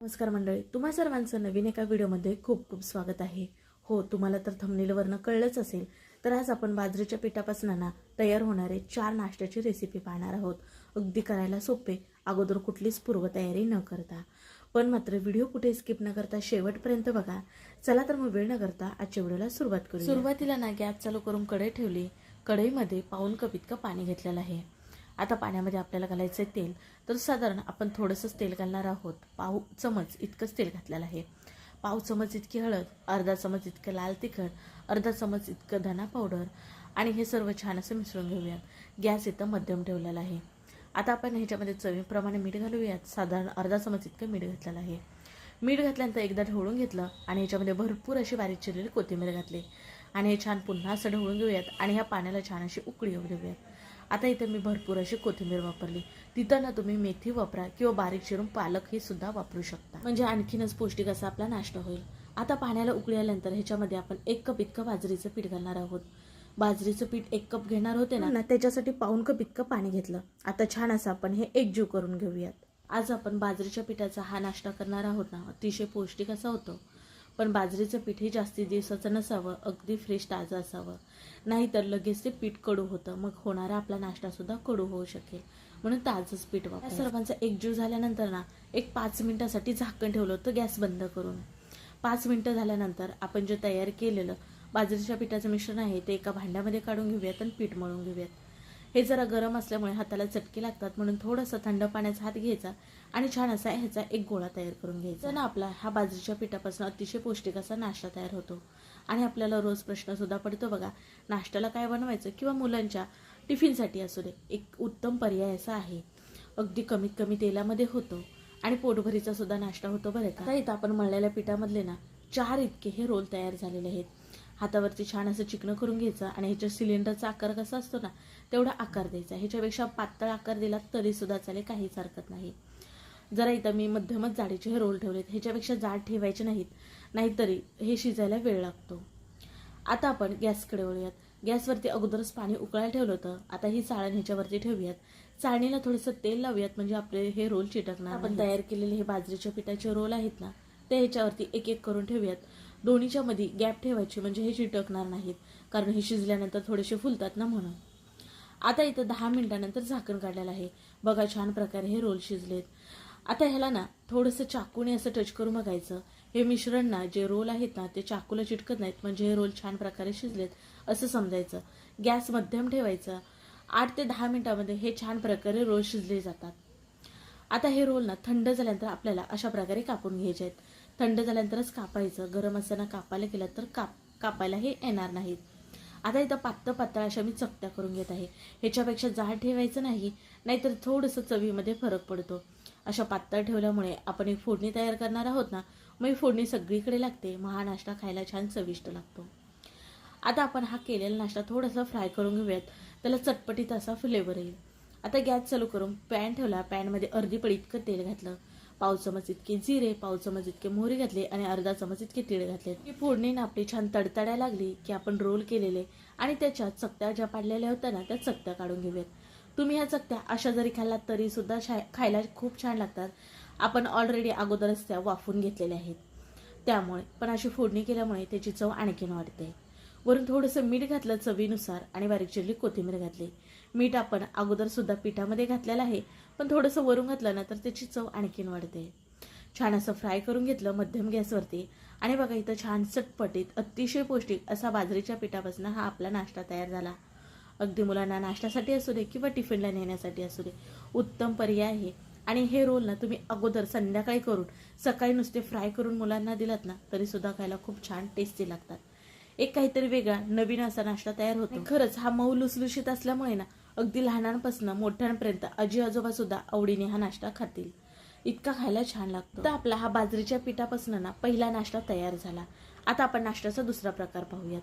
नमस्कार मंडळी तुम्हा सर्वांचं नवीन एका व्हिडिओमध्ये खूप खूप स्वागत आहे. हो तुम्हाला तर थंबनेलवरनं कळलंच असेल तर आज आपण बाजरीच्या पिठापासून ना तयार होणारे चार नाश्त्याची रेसिपी पाहणार आहोत. अगदी करायला सोपे अगोदर कुठलीच पूर्वतयारी न करता. पण मात्र व्हिडिओ कुठे स्किप न करता शेवटपर्यंत बघा. चला तर मग वेळ न करता आजच्या व्हिडिओला सुरुवात करू सुरुवातीला ना गॅस चालू करून कढई ठेवली. कढईमध्ये पाऊन कप इतकं पाणी घेतलेलं आहे. आता पाण्यामध्ये आपल्याला घालायचं आहे तेल. तर साधारण आपण थोडंसंच तेल घालणार आहोत. पाव चमच इतकंच तेल घातलेलं आहे. पाव चमच इतकी हळद अर्धा चमच इतकं लाल तिखट अर्धा चमच इतकं धना पावडर आणि हे सर्व छान असं मिसळून घेऊयात. गॅस इथं मध्यम ठेवलेला आहे. आता आपण ह्याच्यामध्ये चवीप्रमाणे मीठ घालूयात. साधारण अर्धा चमच इतकं मीठ घातलेलं आहे. मीठ घातल्यानंतर एकदा ढवळून घेतलं आणि ह्याच्यामध्ये भरपूर अशी बारीक चिरलेली कोथिंबीर घातली. आणि हे छान पुन्हा असं ढवळून घेऊयात आणि ह्या पाण्याला छान अशी उकळी येऊ देऊयात. आता इथे मी भरपूर अशी कोथिंबीर वापरली. तिथं ना तुम्ही मेथी वापरा किंवा बारीक चिरून पालक हे सुद्धा वापरू शकता. म्हणजे आणखीनच पौष्टिक असा आपला नाश्ता होईल. आता पाण्याला उकळी आल्यानंतर ह्याच्यामध्ये आपण एक कप इतकं बाजरीचं पीठ घालणार आहोत. बाजरीचं पीठ एक कप घेणार होते ना त्याच्यासाठी पाऊन कप इतकं पाणी घेतलं. आता छान असं आपण हे एकजीव करून घेऊयात. आज आपण बाजरीच्या पिठाचा हा नाश्ता करणार आहोत ना. अतिशय पौष्टिक असा होतो. पण बाजरीचं पीठ हे जास्ती दिवसाचं नसावं अगदी फ्रेश ताजं असावं. नाहीतर लगेच ते पीठ कडू होतं. मग होणारा आपला नाश्ता सुद्धा कडू होऊ शकेल. म्हणून ताजंच पीठ वापर. सर्वांचा एकजीव झाल्यानंतर ना एक पाच मिनिटासाठी झाकण ठेवलं होतं गॅस बंद करून. पाच मिनटं झाल्यानंतर आपण जे तयार केलेलं बाजरीच्या पिठाचं मिश्रण आहे ते एका भांड्यामध्ये काढून घेऊयात आणि पीठ मळून घेऊयात. हे जरा गरम असल्यामुळे हाताला चटके लागतात म्हणून थोडंसं थंड पाण्याचा हात घ्यायचा आणि छान असा ह्याचा एक गोळा तयार करून घ्यायचा. ना आपला हा बाजरीच्या पिठापासून अतिशय पौष्टिक असा नाश्ता तयार होतो. आणि आपल्याला रोज प्रश्नसुद्धा पडतो बघा नाश्त्याला काय बनवायचं किंवा मुलांच्या टिफिनसाठी असू दे एक उत्तम पर्याय असा आहे. अगदी कमीत कमी तेलामध्ये होतो आणि पोटभरीचा सुद्धा नाश्ता होतो बरं का. इथं आपण मळलेल्या पिठामधले ना चार इतके हे रोल तयार झालेले आहेत. हातावरती छान असं चिकनं करून घ्यायचं आणि ह्याच्या सिलेंडरचा आकार कसा असतो ना तेवढा आकार द्यायचा. ह्याच्यापेक्षा पातळ आकार दिला तरी सुद्धा चालेल काहीच हरकत नाही. जरा इथं मी मध्यमच जाडीचे हे रोल ठेवलेत. ह्याच्यापेक्षा जाड ठेवायचे नाहीत नाहीतरी हे शिजायला वेळ लागतो. आता आपण गॅसकडे वळूयात. गॅसवरती अगोदरच पाणी उकळायला ठेवलं होतं. आता ही चाळण ह्याच्यावरती ठेवूयात. चाळणीला थोडंसं तेल लावूयात म्हणजे आपले हे रोल चिटकणार आपण तयार केलेले हे बाजरीच्या पिठाचे रोल आहेत ना ते ह्याच्यावरती एक एक करून ठेवूयात. दोन्हीच्या मध्ये गॅप ठेवायची म्हणजे हे चिटकणार नाहीत. कारण हे शिजल्यानंतर थोडेसे फुलतात ना म्हणून. आता इथं दहा मिनिटानंतर झाकण काढलेलं आहे. बघा छान प्रकारे हे रोल शिजलेत. आता ह्याला ना थोडंसं चाकूने असं टच करून बघायचं. हे मिश्रण ना जे रोल आहेत ना ते चाकूला चिटकत नाहीत. म्हणजे हे रोल छान प्रकारे शिजलेत असं समजायचं. गॅस मध्यम ठेवायचं. आठ ते दहा मिनिटामध्ये हे छान प्रकारे रोल शिजले जातात. आता हे रोल ना थंड झाल्यानंतर आपल्याला अशा प्रकारे कापून घ्यायचे आहेत. थंड झाल्यानंतरच कापायचं. गरम असताना कापायला गेलं तर काप कापायला हे येणार नाहीत. आता इथं पातळ पातळ अशा मी चकत्या करून घेत आहे. ह्याच्यापेक्षा जाड ठेवायचं नाही नाहीतर थोडंसं चवीमध्ये फरक पडतो. अशा पातळ ठेवल्यामुळे आपण एक फोडणी तयार करणार आहोत ना मग ही फोडणी सगळीकडे लागते. मग हा नाश्ता खायला छान चविष्ट लागतो. आता आपण हा केलेला नाश्ता थोडासा फ्राय करून घेऊयात. त्याला चटपटीत असा फ्लेवर येईल. आता गॅस चालू करून पॅन ठेवला. पॅनमध्ये अर्धी पळी इतकं तेल घातलं. पाव चमच इतके जिरे पाव चमच इतके मोहरी घातले आणि अर्धा चमच इतके तीळ घातले. ही फोडणी आपली छान तडतडायला लागली की आपण रोल केलेले आणि त्याच्यात चकत्या ज्या पाडलेल्या होत्या ना त्या चकत्या काढून घेऊयात. तुम्ही ह्या चकत्या अशा जरी खाल्लात तरी सुद्धा खायला खूप छान लागतात. आपण ऑलरेडी अगोदरच त्या वाफून घेतलेल्या आहेत. त्यामुळे पण अशी फोडणी केल्यामुळे त्याची चव आणखीन वाढते. वरून थोडंसं मीठ घातलं चवीनुसार आणि बारीक चिरली कोथिंबीर घातली. मीठ आपण अगोदर सुद्धा पिठामध्ये घातलेलं आहे. पण थोडंसं वरून घातलं ना तर त्याची चव आणखीन वाढते. छान असं फ्राय करून घेतलं मध्यम गॅसवरती. आणि बघा इथं छान चटपटीत अतिशय पौष्टिक असा बाजरीच्या पिठापासून हा आपला नाश्ता तयार झाला. अगदी मुलांना नाश्त्यासाठी असू दे किंवा टिफिनला नेण्यासाठी असू दे उत्तम पर्याय आहे. आणि हे रोल ना तुम्ही अगोदर संध्याकाळी करून सकाळी नुसते फ्राय करून मुलांना दिलात ना तरी सुद्धा खायला खूप छान टेस्टी लागतात. एक काहीतरी वेगळा नवीन असा नाश्ता तयार होतो. खरंच हा मऊ लुसलुशीत असल्यामुळे ना अगदी लहानांपासून मोठ्यांपर्यंत आजी आजोबा सुद्धा आवडीने हा नाश्ता खातील. इतका खायला छान लागतो. तर आपला हा बाजरीच्या पिठापासून ना पहिला नाश्ता तयार झाला. आता आपण नाश्त्याचा दुसरा प्रकार पाहूयात.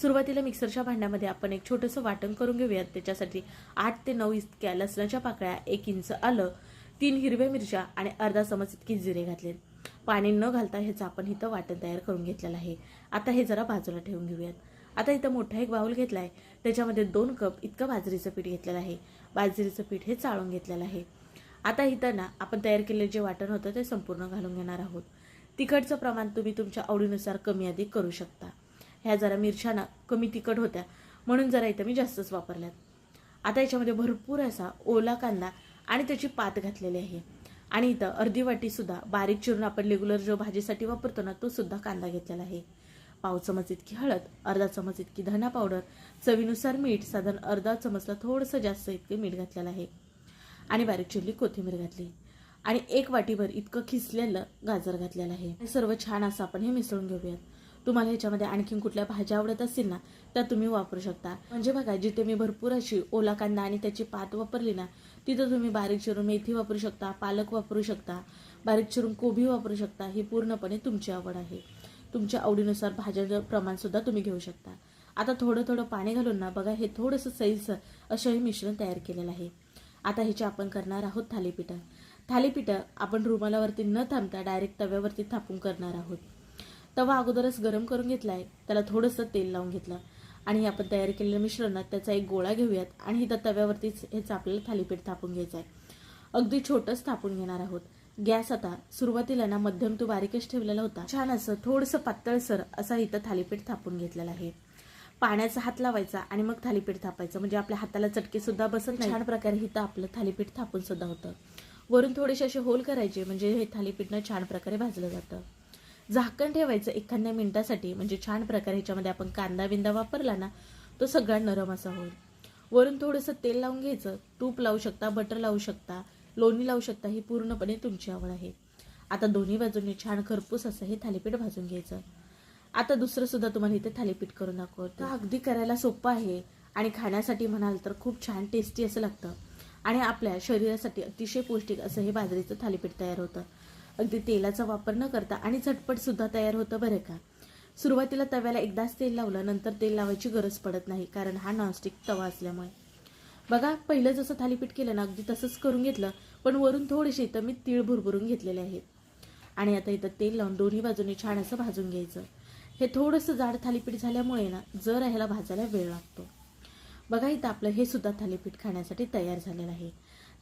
सुरुवातीला मिक्सरच्या भांड्यामध्ये आपण एक छोटंसं वाटण करून घेऊयात. त्याच्यासाठी आठ ते नऊ इतक्या लसणाच्या पाकळ्या एक इंच आलं तीन हिरव्या मिरच्या आणि अर्धा चमच इतकी जिरे घातले पाणी न घालता ह्याचं आपण इथं वाटण तयार करून घेतलेलं आहे. आता हे जरा बाजूला ठेवून घेऊयात. आता इथं मोठा एक बाऊल घेतला आहे त्याच्यामध्ये दोन कप इतकं बाजरीचं पीठ घेतलेलं आहे. बाजरीचं पीठ हे चाळून घेतलेलं आहे. आता इथं ना आपण तयार केलेलं जे वाटण होतं ते संपूर्ण घालून घेणार आहोत. तिखटचं प्रमाण तुम्ही तुमच्या आवडीनुसार कमी अधिक करू शकता. ह्या जरा मिरच्या ना कमी तिखट होत्या म्हणून जरा इथं मी जास्तच वापरल्यात. आता याच्यामध्ये भरपूर असा ओला कांदा आणि त्याची पात घातलेली आहे. आणि इथं अर्धी वाटीसुद्धा बारीक चिरून आपण रेग्युलर जो भाजीसाठी वापरतो ना तो सुद्धा कांदा घेतलेला आहे. पाव चमच इतकी हळद अर्धा चमच इतकी धना पावडर चवीनुसार मीठ साधारण अर्धा चमचला थोडंसं जास्त इतके मीठ घातलेलं आहे. आणि बारीक चिरली कोथिंबीर घातली. आणि एक वाटीभर इतकं खिसलेलं गाजर घातलेलं आहे. सर्व छान असं आपण हे मिसळून घेऊयात. तुम्हाला ह्याच्यामध्ये आणखीन कुठल्या भाज्या आवडत असतील ना त्या तुम्ही वापरू शकता. म्हणजे बघा जिथे मी भरपूर अशी ओला कांदा आणि त्याची पात वापरली ना तिथं तुम्ही बारीक चिरून मेथी वापरू शकता पालक वापरू शकता बारीक चिरून कोबी वापरू शकता ही पूर्णपणे तुमची आवड आहे. तुमच्या आवडीनुसार भाज्यांचं प्रमाणसुद्धा तुम्ही घेऊ शकता. आता थोडं थोडं पाणी घालून ना बघा हे थोडंसं सैलसं असं हे मिश्रण तयार केलेलं आहे. आता ह्याचे आपण करणार आहोत थालीपीठं. थालीपीठं आपण रुमालावरती न थांबता डायरेक्ट तव्यावरती थापून करणार आहोत. तवा अगोदरच गरम करून घेतला आहे त्याला थोडंसं तेल लावून घेतलं आणि हे आपण तयार केलेलं मिश्रणात त्याचा एक गोळा घेऊयात आणि इथं तव्यावरतीच ह्याचं आपल्याला थालीपीठ थापून घ्यायचं आहे अगदी छोटंच थापून घेणार आहोत. गॅस आता सुरुवातीला ना मध्यम तो बारीकच ठेवलेला होता. छान असं थोडंसं पातळसर असा इथं थालीपीठ थापून घेतलेला आहे. पाण्याचा हात लावायचा आणि मग थालीपीठ थापायचं. म्हणजे आपल्या हाताला चटके सुद्धा बसत नाही. छान प्रकारे इथं आपलं थालीपीठ थापून सुद्धा होतं. वरून थोडेसे असे होल करायचे म्हणजे हे थालीपीठ ना छान प्रकारे भाजलं जातं. झाकण ठेवायचं एखाद्या मिनिटासाठी म्हणजे छान प्रकारे ह्याच्यामध्ये आपण कांदा बिंदा वापरला ना तो सगळा नरम असा होईल. वरून थोडंसं तेल लावून घ्यायचं. तूप लावू शकता बटर लावू शकता लोणी लावू शकता ही पूर्णपणे तुमची आवड आहे. आता दोन्ही बाजूंनी छान खरपूस असं हे थालीपीठ भाजून घ्यायचं. आता दुसरं सुद्धा तुम्हाला इथे थालीपीठ करून दाखवतो. अगदी करायला सोपं आहे आणि खाण्यासाठी म्हणाल तर खूप छान टेस्टी असं लागतं. आणि आपल्या शरीरासाठी अतिशय पौष्टिक असं हे बाजरीचं थालीपीठ तयार होतं. अगदी तेलाचा वापर न करता आणि झटपट सुद्धा तयार होतं बरं का. सुरुवातीला तव्याला एकदाच तेल लावलं नंतर तेल लावायची गरज पडत नाही कारण हा नॉनस्टिक तवा असल्यामुळे. बघा पहिलं जसं थालीपीठ केलं ना अगदी तसंच करून घेतलं पण वरून थोडेसे इथं मी तीळ भुरभुरून घेतलेले आहेत. आणि आता इथं तेल लावून दोन्ही बाजूने छान असं भाजून घ्यायचं. हे थोडंसं जाड थालीपीठ झाल्यामुळे ना जर ह्याला भाजायला वेळ लागतो. बघा इथं आपलं हे सुद्धा थालीपीठ खाण्यासाठी तयार झालेलं आहे.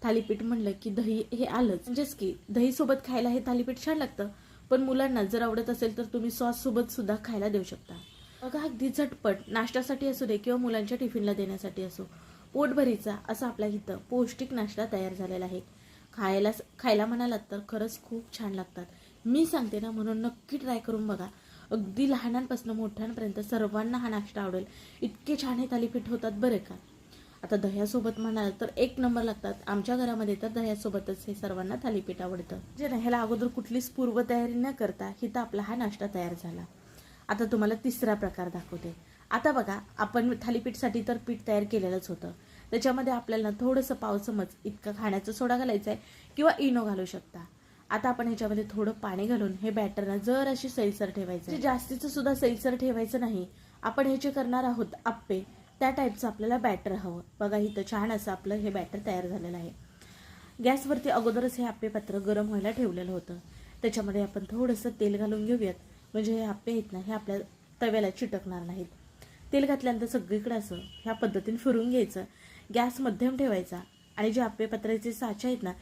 थालीपीठ म्हणलं की दही हे आलंच. म्हणजेच की दही सोबत खायला हे थालीपीठ छान लागतं. पण मुलांना जर आवडत असेल तर तुम्ही सॉस सोबत सुद्धा खायला देऊ शकता. बघा अगदी झटपट नाश्त्यासाठी असू दे किंवा मुलांच्या टिफिनला देण्यासाठी असो पोटभरीचा असा आपल्या इथं पौष्टिक नाश्ता तयार झालेला आहे. खायला खायला म्हणालात तर खरंच खूप छान लागतात. मी सांगते ना म्हणून नक्की ट्राय करून बघा. अगदी लहानांपासून मोठ्यांपर्यंत सर्वांना हा नाश्ता आवडेल. इतके छान हे थालीपीठ होतात बरं का? आता दह्यासोबत म्हणाल तर एक नंबर लागतात. आमच्या घरामध्ये तर दह्यासोबतच हे सर्वांना थालीपीठ आवडतं. जे ना ह्याला अगोदर कुठलीच पूर्वतयारी न करता हिथं आपला हा नाश्ता तयार झाला. आता तुम्हाला तिसरा प्रकार दाखवते. आता बघा आपण थालीपीठसाठी तर पीठ तयार केलेलंच होतं. त्याच्यामध्ये आपल्याला थोडंसं पाव चमच इतका खाण्याचा सोडा घालायचा आहे किंवा इनो घालू शकता. आता आपण ह्याच्यामध्ये थोडं पाणी घालून हे बॅटरना जर अशी सैलसर ठेवायचं जास्तीचं सुद्धा सैलसर ठेवायचं नाही आपण ह्याचे करणार आहोत आप्पे. त्या टाईपचं आपल्याला बॅटर हवं. बघा इथं छान असं आपलं हे बॅटर तयार झालेलं आहे. गॅसवरती अगोदरच हे आप्पे पात्र गरम व्हायला ठेवलेलं होतं. त्याच्यामध्ये आपण थोडंसं तेल घालून घेऊयात. म्हणजे हे आप्पे आहेत ना हे आपल्या तव्याला चिटकणार नाहीत. तेल घातल्यानंतर सगळीकडे असं ह्या पद्धतीने फिरून घ्यायचं. गॅस मध्यम ठेवायचा आणि जे आप्पेपत्राचे साचे आहेत ना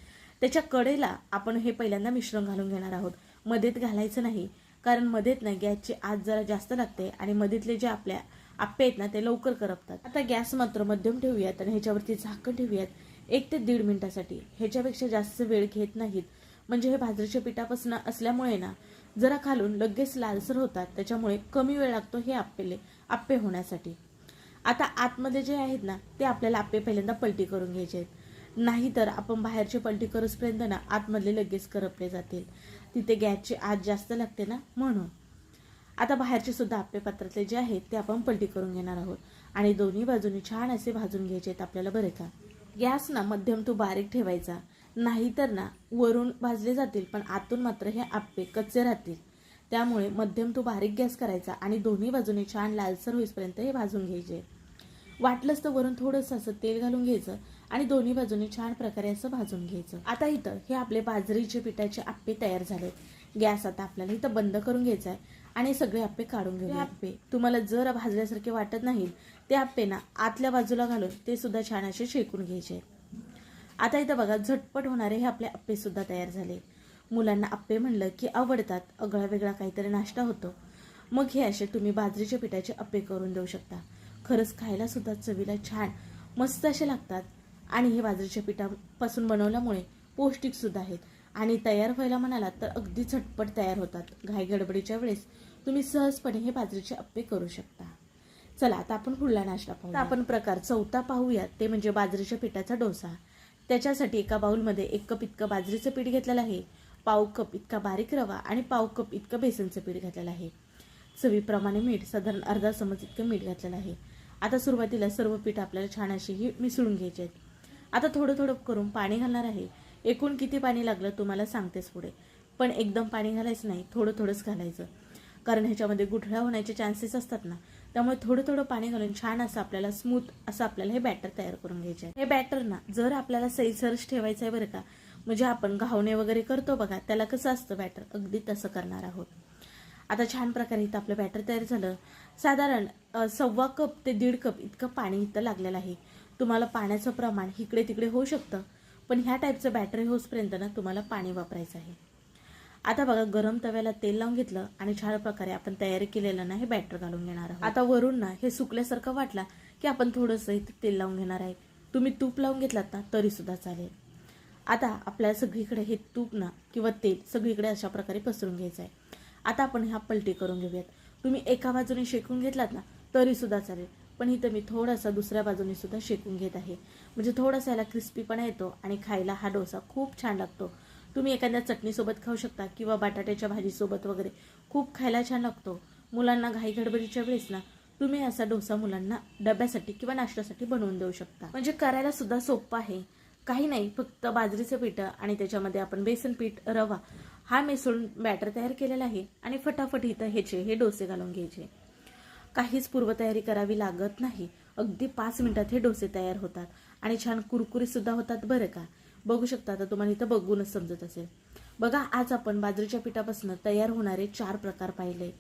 त्याच्या कडेला आपण हे पहिल्यांदा मिश्रण घालून घेणार आहोत. मध्येत घालायचं नाही कारण मध्येत ना गॅसची आत जरा जास्त लागते आणि मध्येतले जे आपल्या आप्पे आहेत ना ते लवकर करपतात. आता गॅस मात्र मध्यम ठेवूयात आणि ह्याच्यावरती झाकण ठेवूयात. एक ते दीड मिनिटासाठी. ह्याच्यापेक्षा जास्त वेळ घेत नाहीत. म्हणजे हे भाजरीच्या पिठापासून असल्यामुळे ना जरा खालून लगेच लालसर होतात. त्याच्यामुळे कमी वेळ लागतो हे आप्पेले आप्पे होण्यासाठी. आता आतमध्ये जे आहेत ना ते आपल्याला आप्पे पहिल्यांदा पलटी करून घ्यायचे आहेत. नाहीतर आपण बाहेरचे पलटी करूसपर्यंत ना आतमधले लगेच करपले जातील. तिथे गॅसची आत जास्त लागते ना म्हणून. आता बाहेरचे सुद्धा आप्पे पात्रातले जे आहेत ते आपण पलटी करून घेणार आहोत. आणि दोन्ही बाजूनी छान असे भाजून घ्यायचे आहेत आपल्याला बरे का. गॅस ना मध्यम तो बारीक ठेवायचा. नाहीतर ना वरून भाजले जातील पण आतून मात्र हे आप्पे कच्चे राहतील. त्यामुळे मध्यम तो बारीक गॅस करायचा आणि दोन्ही बाजूने छान लालसर होईपर्यंत हे भाजून घ्यायचे वाटलंच तर वरून थोडंसं असं तेल घालून घ्यायचं आणि दोन्ही बाजूने छान प्रकारे असं भाजून घ्यायचं. आता इथं हे आपले बाजरीचे पिठाचे आप्पे तयार झालेत. गॅस आता आपल्याला इथं बंद करून घ्यायचा आहे आणि सगळे आप्पे काढून घेऊ आप्पे. तुम्हाला जर भाजल्यासारखे वाटत नाहीत ते आप्पे ना आतल्या बाजूला घालून ते सुद्धा छान असे शेकून घ्यायचे. आता इथं बघा झटपट होणारे हे आपले अप्पे सुद्धा तयार झाले. मुलांना अप्पे म्हणलं की आवडतात अगळा वेगळा काहीतरी नाश्ता होतो. मग हे असे तुम्ही बाजरीच्या पिठाचे अप्पे करून देऊ शकता. खरंच खायला सुद्धा चवीला छान मस्त असे लागतात. आणि हे बाजरीच्या पिठापासून बनवल्यामुळे पौष्टिक सुद्धा आहेत. आणि तयार व्हायला म्हणालात तर अगदी झटपट तयार होतात. घाई गडबडीच्या वेळेस तुम्ही सहजपणे हे बाजरीचे अप्पे करू शकता. चला आता आपण पुढला नाश्ता पाहू आपण प्रकार चौथा पाहूया ते म्हणजे बाजरीच्या पिठाचा डोसा. त्याच्यासाठी एका बाउलमध्ये एक कप इतकं बाजरीचं पीठ घेतलेलं आहे. पाव कप इतका बारीक रवा आणि पाव कप इतकं बेसनचं पीठ घातलेलं आहे. चवीप्रमाणे मीठ साधारण अर्धा चमच इतकं मीठ घातलेलं आहे. आता सुरुवातीला सर्व पीठ आपल्याला छान अशी ही मिसळून घ्यायची आहेत. आता थोडं थोडं करून पाणी घालणार आहे. एकूण किती पाणी लागलं तुम्हाला सांगतेच पुढे. पण एकदम पाणी घालायचं नाही थोडं थोडंच घालायचं. कारण ह्याच्यामध्ये गुठळ्या होण्याचे चान्सेस असतात ना. त्यामुळे थोडं थोडं पाणी घालून छान असं आपल्याला स्मूथ असं आपल्याला हे बॅटर तयार करून घ्यायचे आहे हे बॅटर ना जर आपल्याला सैसरच ठेवायचं आहे बरं का म्हणजे आपण घावणे वगैरे करतो बघा त्याला कसं असतं बॅटर अगदी तसं करणार आहोत. आता छान प्रकारे इथं आपलं बॅटर तयार झालं. साधारण सव्वा कप ते दीड कप इतकं पाणी इथं लागलेलं आहे. तुम्हाला पाण्याचं प्रमाण इकडे तिकडे होऊ शकतं पण ह्या टाईपचं बॅटर होसपर्यंत ना तुम्हाला पाणी वापरायचं आहे. आता बघा गरम तव्याला तेल लावून घेतलं आणि छान प्रकारे आपण तयारी केलेलं ना हे बॅटर घालून घेणार आहोत. आता वरून ना हे सुकल्यासारखं वाटला की आपण थोडंसं इथे तेल लावून घेणार आहे. तुम्ही तूप लावून घेतलात ना तरी सुद्धा चालेल. आता आपल्याला सगळीकडे हे तूप ना किंवा तेल सगळीकडे अशा प्रकारे पसरून घ्यायचं आहे. आता आपण ह्या पलटी करून घेऊयात. तुम्ही एका बाजूने शेकून घेतलात ना तरी सुद्धा चालेल. पण इथं मी थोडासा दुसऱ्या बाजूने सुद्धा शेकून घेत आहे. म्हणजे थोडासा याला क्रिस्पीपणा येतो आणि खायला हा डोसा खूप छान लागतो. तुम्ही एखाद्या चटणीसोबत खाऊ शकता किंवा बटाट्याच्या भाजीसोबत वगैरे खूप खायला छान लागतो. मुलांना घाई गडबडीच्या वेळेस ना तुम्ही असा डोसा मुलांना डब्यासाठी किंवा नाश्त्यासाठी बनवून देऊ शकता. म्हणजे करायला सुद्धा सोपं आहे. काही नाही फक्त बाजरीचं पीठ आणि त्याच्यामध्ये आपण बेसन पीठ रवा हा मिसळून बॅटर तयार केलेला आहे आणि फटाफट इथं ह्याचे हे डोसे घालून घ्यायचे. काहीच पूर्वतयारी करावी लागत नाही. अगदी पाच मिनिटात हे डोसे तयार होतात. आणि छान कुरकुरीसुद्धा होतात बरं का? बघू शकता आता तुम्हाला इथं बघूनच समजत असेल. बघा आज आपण बाजरीच्या पिठापासून तयार होणारे चार प्रकार पाहिले.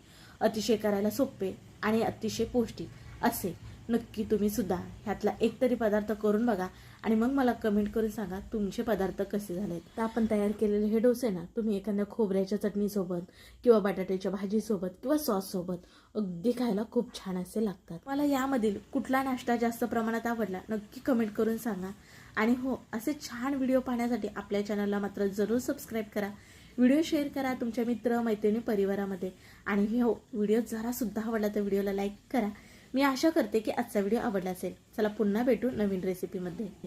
अतिशय करायला सोपे आणि अतिशय पौष्टिक असे. नक्की तुम्ही सुद्धा ह्यातला एक तरी पदार्थ करून बघा आणि मग मला कमेंट करून सांगा तुमचे पदार्थ कसे झालेत. तर आपण तयार केलेले हे डोसे ना तुम्ही एखाद्या खोबऱ्याच्या चटणीसोबत किंवा बटाट्याच्या भाजीसोबत किंवा सॉससोबत अगदी खायला खूप छान असे लागतात. मला यामधील कुठला नाश्ता जास्त प्रमाणात आवडला नक्की कमेंट करून सांगा. आणि हो असे छान व्हिडिओ पाहण्यासाठी आपल्या चॅनलला मात्र जरूर सबस्क्राईब करा. व्हिडिओ शेअर करा तुमच्या मित्र मैत्रिणी परिवारामध्ये. आणि हो व्हिडिओ जरासुद्धा आवडला तर व्हिडिओला लाईक करा. मी आशा करते की आजचा व्हिडिओ आवडला असेल. चला पुन्हा भेटू नवीन रेसिपीमध्ये